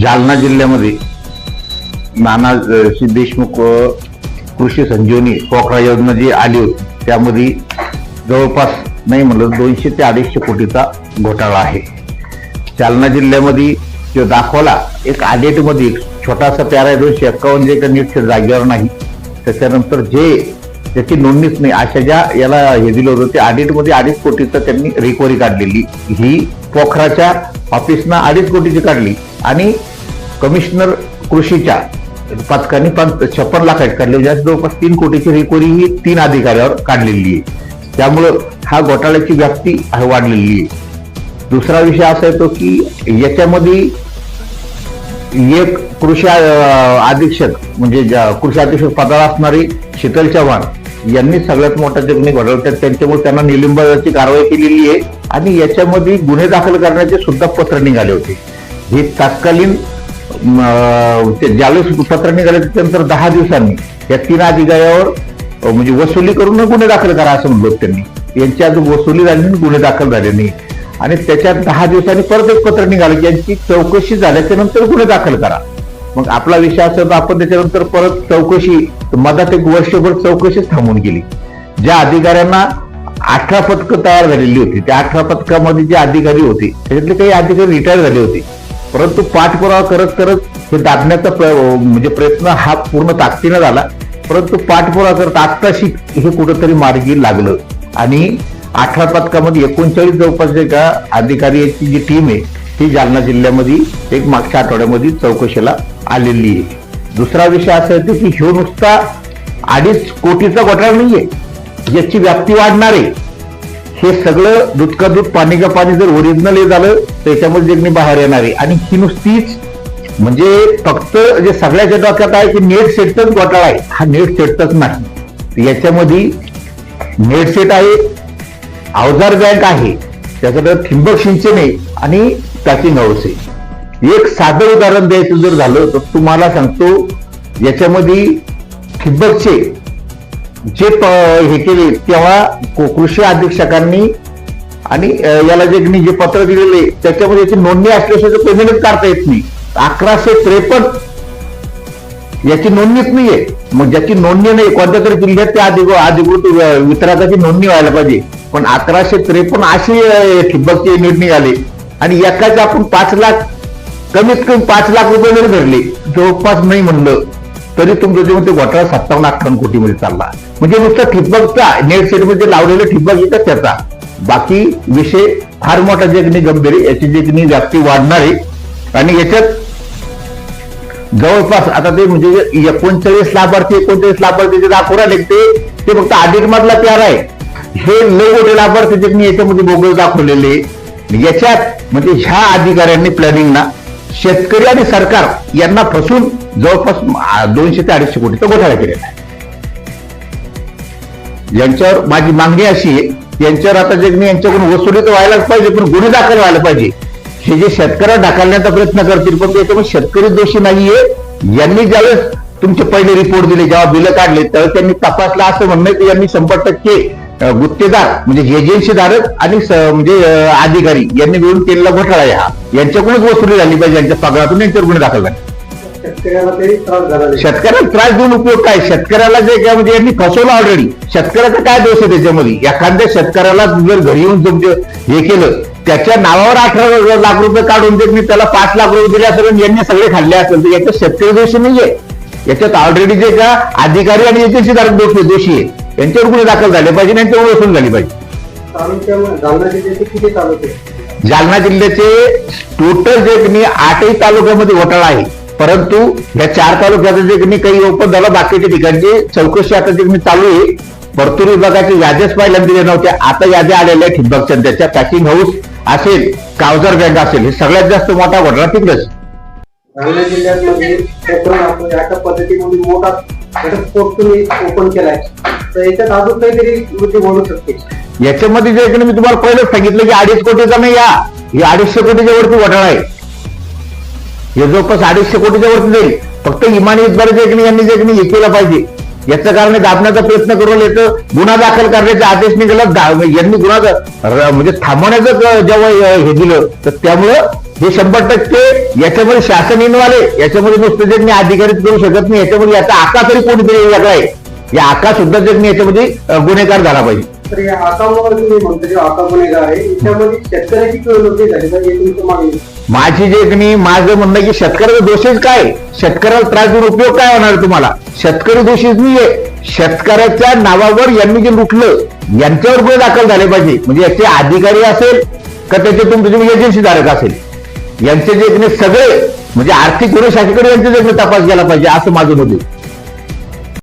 जालना जिल्ह्यामध्ये नाना श्री देशमुख कृषी संजीवनी पोखरा योजना जी आली होती त्यामध्ये जवळपास नाही म्हणलं दोनशे ते अडीचशे कोटीचा घोटाळा आहे. जालना जिल्ह्यामध्ये जो दाखवला एक आडेटमध्ये एक छोटासा प्यारा आहे दोनशे एक्कावन्न जे काही जागेवर नाही. त्याच्यानंतर जे त्याची नोंदणीच नाही अशा ज्या याला हे दिलं होतं ते ऑडिटमध्ये अडीच कोटीचं त्यांनी रिकव्हरी काढलेली. ही पोखराच्या ऑफिसनं अडीच कोटीची काढली. आणि कमिशनर कृषीच्या पथकाने छप्पन लाख काढले. जवळपास तीन कोटीची रिकव्हरी ही तीन अधिकाऱ्यावर काढलेली आहे. त्यामुळं हा घोटाळ्याची व्याप्ती वाढलेली आहे. दुसरा विषय असा येतो की याच्यामध्ये एक कृषी अधीक्षक म्हणजे कृषी अधीक्षक पदाला असणारी शीतल चव्हाण यांनी सगळ्यात मोठा जगणी घडवलं. त्यांच्यामुळे त्यांना निलंबनाची कारवाई केलेली आहे. आणि याच्यामध्ये गुन्हे दाखल करण्याचे सुद्धा पत्र निघाले होते. हे तत्कालीन ज्यावेळेस पत्र निघाले त्यानंतर दहा दिवसांनी. या तीन अधिकाऱ्यावर म्हणजे वसुली करून गुन्हे दाखल करा असं म्हणलं त्यांनी. यांची आज वसुली झाली गुन्हे दाखल झाले नाही. आणि त्याच्यात दहा दिवसांनी परत एक पत्र निघालं की यांची चौकशी झाल्याच्यानंतर गुन्हे दाखल करा. मग आपला विषय असेल तर आपण त्याच्यानंतर परत चौकशी मधात एक वर्षभर चौकशीच थांबून गेली. ज्या अधिकाऱ्यांना अठरा पथकं तयार झालेली होती त्या अठरा पथकामध्ये जे अधिकारी होते त्याच्यातले काही अधिकारी रिटायर झाले होते. परंतु पाठपुरावा करत करत हे दाबण्याचा म्हणजे प्रयत्न हा पूर्ण ताकदीनं झाला. परंतु पाठपुरावा करत आत्ताशी हे कुठंतरी मार्गी लागलं. आणि अठरा पथकामध्ये एकोणचाळीस जवळपास एका का अधिकाऱ्याची जी टीम आहे ती जालना जिल्ह्यामध्ये एक मागच्या आठवड्यामध्ये चौकशीला आलेली आहे. दुसरा विषय असा येतो की ह्यो नुसता अडीच कोटीचा घोटाळा नाहीये. याची व्याप्ती वाढणार आहे हे सगळं दूध का दूध पाणी का पाणी जर ओरिजिनल हे झालं तर याच्यामध्ये जगणी बाहेर येणार आहे. आणि ही नुसतीच म्हणजे फक्त जे सगळ्याच्या डोक्यात आहे की नेट सेटचाच घोटाळा आहे. हा नेट सेटचाच नाही. याच्यामध्ये नेट सेट आहे अवजार बँक आहे त्याच्याकडे ठिंबक सिंचन आहे आणि पॅकिंग हाऊस आहे. एक साधं उदाहरण द्यायचं जर झालं तर तुम्हाला सांगतो याच्यामध्ये ठिबकचे जे हे केले तेव्हा कृषी अधीक्षकांनी आणि याला जे जे पत्र दिलेले त्याच्यामध्ये याची नोंदणी असल्याशिवाय पेमेंटच काढता येत नाही. अकराशे त्रेपन्न याची नोंदणीच नाहीये. मग ज्याची नोंदणी नाही कोणत्या तरी जिल्ह्यात त्या अधिकृत वितरकाची नोंदणी व्हायला पाहिजे. पण अकराशे त्रेपन्न अशी ठिबकचे निर्णय आले. आणि एकाचे आपण पाच लाख कमीत कमी पाच लाख रुपये जरी धरले जवळपास नाही म्हणलं तरी तुमचं जे म्हणते घोटाळा सत्तावन्न अठ्ठावन्न कोटीमध्ये चालला. म्हणजे नुसतं ठिबकचा नेट सेटमध्ये लावलेलं ठिबक येतं त्याचा. बाकी विषय फार मोठा जगनी गंभीर याची जगनी व्याप्ती वाढणार आहे. आणि याच्यात जवळपास आता ते म्हणजे एकोणचाळीस लाभार्थी एकोणचाळीस लाभार्थी जे दाखवून आले ते ते फक्त ऑडिट मधला प्यार आहे. हे लय मोठे लाभार्थी जे मी याच्यामध्ये बोगळ दाखवलेले याच्यात म्हणजे ह्या अधिकाऱ्यांनी प्लॅनिंग ना शेतकरी आणि सरकार यांना फसून जवळपास दोनशे ते अडीचशे कोटीचा घोटाळा केलेला आहे. यांच्यावर माझी मागणी अशी आहे यांच्यावर आता जगनी यांच्याकडून वसुली तर व्हायलाच पाहिजे पण गुन्हे दाखल व्हायला पाहिजे. हे जे शेतकऱ्याला ढकलण्याचा प्रयत्न करतील पण त्याच्यामुळे शेतकरी दोषी नाहीये. यांनी ज्यावेळेस तुमचे पहिले रिपोर्ट दिले जेव्हा बिलं काढले त्यावेळेस त्यांनी तपासला असं म्हणणं की यांनी शंभर टक्के गुत्तेदार म्हणजे एजन्सीधारक आणि स- म्हणजे अधिकारी यांनी मिळून केलेला घोटाळा आहे हा. यांच्याकडूनच वसुली झाली पाहिजे यांच्या पगारातून यांच्यावर गुन्हे दाखल झाले. शेतकऱ्याला तरी त्रास देऊन उपयोग काय? शेतकऱ्याला जे काय म्हणजे यांनी फसवलं ऑलरेडी शेतकऱ्याचा काय दोष आहे त्याच्यामध्ये? एखाद्या शेतकऱ्याला जर घरी येऊन तुमचे हे केलं त्याच्या नावावर अठरा लाख रुपये काढून देत मी त्याला पाच लाख रुपये दिले असेल आणि यांनी सगळे खाल्ले असेल तर याच्यात शेतकरी दोषी नाहीये. याच्यात ऑलरेडी जे का अधिकारी आणि एजन्सीधारक दोषी दोषी आहे. यांच्यावर गुन्हे दाखल झाले पाहिजे यांच्यावर वसूल झाली पाहिजे. जालना जिल्ह्याचे टोटल जे नाही आठही तालुक्यामध्ये घोटाळा आहे. परंतु या चार तालुक्याचं जे की नाही काही ओपन झालं बाकीच्या ठिकाणची चौकशी आता जे चालू आहे परतूर विभागाची याद्याच पहिल्यांदा दिल्या नव्हत्या आता याद्या आलेल्या ठिबक त्याच्या पॅकिंग हाऊस असेल कावजार बँक असेल हे सगळ्यात जास्त मोठा घोटाळा तिकडेच जालना मोठा तुम्ही ओपन केलाय. तर याच्यात अजून काहीतरी कृती बोलू शकते. याच्यामध्ये जे की मी तुम्हाला पहिलेच सांगितलं की अडीच कोटीचा नाही या. हे अडीचशे कोटीच्या वरती घोटाळा आहे. हे जवळपास अडीचशे कोटीच्या वरती जाईल. फक्त इमानी इतबार जे की यांनी जे की नाही हे केलं पाहिजे. याचं कारण दाबण्याचा प्रयत्न करून येतं गुन्हा दाखल करण्याचे आदेश निघाला म्हणजे यांनी गुन्हा म्हणजे थांबवण्याचं जेव्हा हे दिलं तर त्यामुळं हे शंभर टक्के याच्यामध्ये शासन इनवाले याच्यामध्ये नुसतं जग मी अधिकारीच करू शकत नाही याच्यामध्ये याचा आका तरी कोणीतरी वेगळा आहे. या आका सुद्धा जग मी याच्यामध्ये गुन्हेगार झाला पाहिजे. तर या आकामुळे तुम्ही म्हणतो जे आका गुन्हेगार आहे. याच्यामध्ये शेतकऱ्याची नोंदणी झाली पाहिजे तुमचं मागणी आहे. माझी जे नाही माझं म्हणणं की शेतकऱ्याचा दोषच काय? शेतकऱ्याला त्रास देऊन उपयोग काय होणार तुम्हाला? शेतकरी दोषीच नाहीये. शेतकऱ्याच्या नावावर यांनी जे लुटलं यांच्यावर गुन्हे दाखल झाले पाहिजे. म्हणजे याचे अधिकारी असेल का त्याचे तुमचे एजन्सी धारक असेल? यांचे जे सगळे म्हणजे आर्थिक गुन्हे शाखेकडे यांचे तपास केला पाहिजे असं माझं मत आहे.